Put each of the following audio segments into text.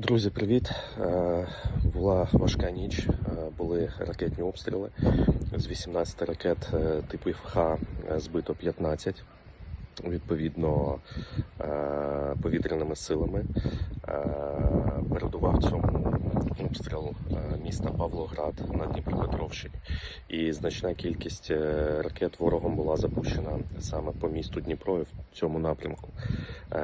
Друзі, привіт! Е, Була важка ніч, е, були ракетні обстріли. З 18 ракет е, типу Х е, збито 15. Відповідно, е, повітряними силами Е, передував цьому обстріл е, міста Павлоград на Дніпропетровщині. І значна кількість ракет ворогом була запущена саме по місту Дніпро і в цьому напрямку.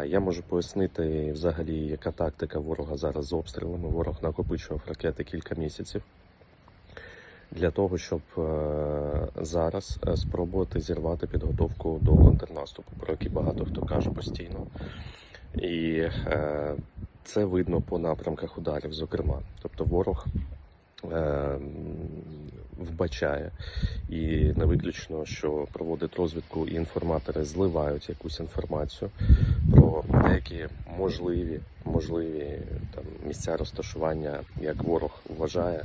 Я можу пояснити взагалі, яка тактика ворога зараз з обстрілами. Ворог накопичував ракети кілька місяців для того, щоб е, зараз е, спробувати зірвати підготовку до контрнаступу, про який багато хто каже постійно. І е, це видно по напрямках ударів, зокрема. Тобто ворог вбачає і не виключно, що проводить розвідку і інформатори зливають якусь інформацію про деякі можливі, можливі там, місця розташування, як ворог вважає,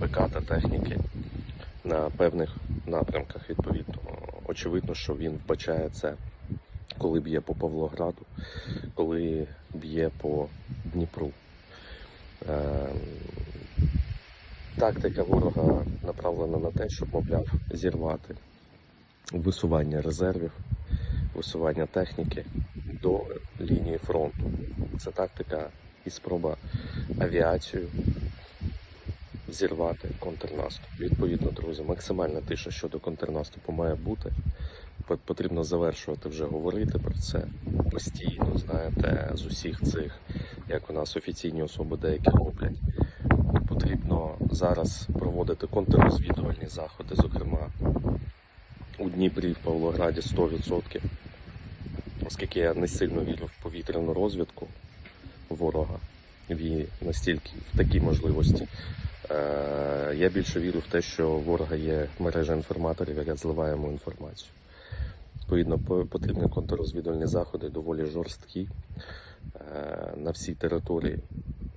ПК та техніки на певних напрямках. Відповідно, очевидно, що він вбачає це, коли б'є по Павлограду, коли б'є по Дніпру. Тактика ворога направлена на те, щоб, мовляв, зірвати висування резервів, висування техніки до лінії фронту. Це тактика і спроба авіацію зірвати контрнаступ. Відповідно, друзі, максимальна тиша щодо контрнаступу має бути. Пот- Потрібно завершувати вже говорити про це постійно, знаєте, з усіх цих, як у нас офіційні особи деякі роблять. Потрібно зараз проводити контррозвідувальні заходи, зокрема у Дніпрі, в Павлограді 100%. Оскільки я не сильно вірю в повітряну розвідку ворога, в настільки в такі можливості. Е, я більше вірю в те, що ворога є мережа інформаторів, яка зливає йому інформацію. Відповідно, по- потрібні контррозвідувальні заходи доволі жорсткі е, на всій території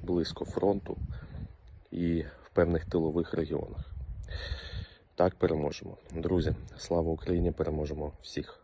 близько фронту і в певних тилових регіонах. Так переможемо. Друзі, слава Україні! Переможемо всіх!